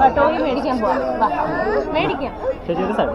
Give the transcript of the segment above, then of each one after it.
ബട്ടോയി മേടിക്കാൻ പോവാം മേടിക്കാം ചേച്ചിയുടെ ഒരു side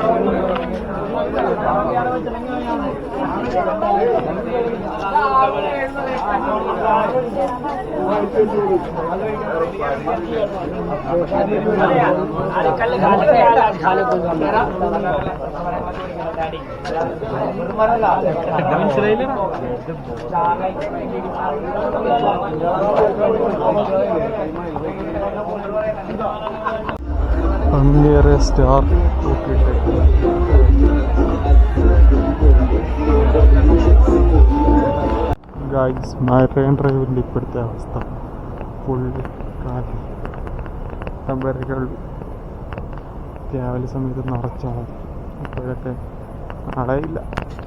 I'm nearest to our guys Marine ഡ്രൈവിന്റെ ഇപ്പോഴത്തെ അവസ്ഥ. ഫുള്ള് കാലി വരകൾ രാവിലെ സമയത്ത് നിറച്ചാൽ ഇപ്പോഴൊക്കെ അടയില്ല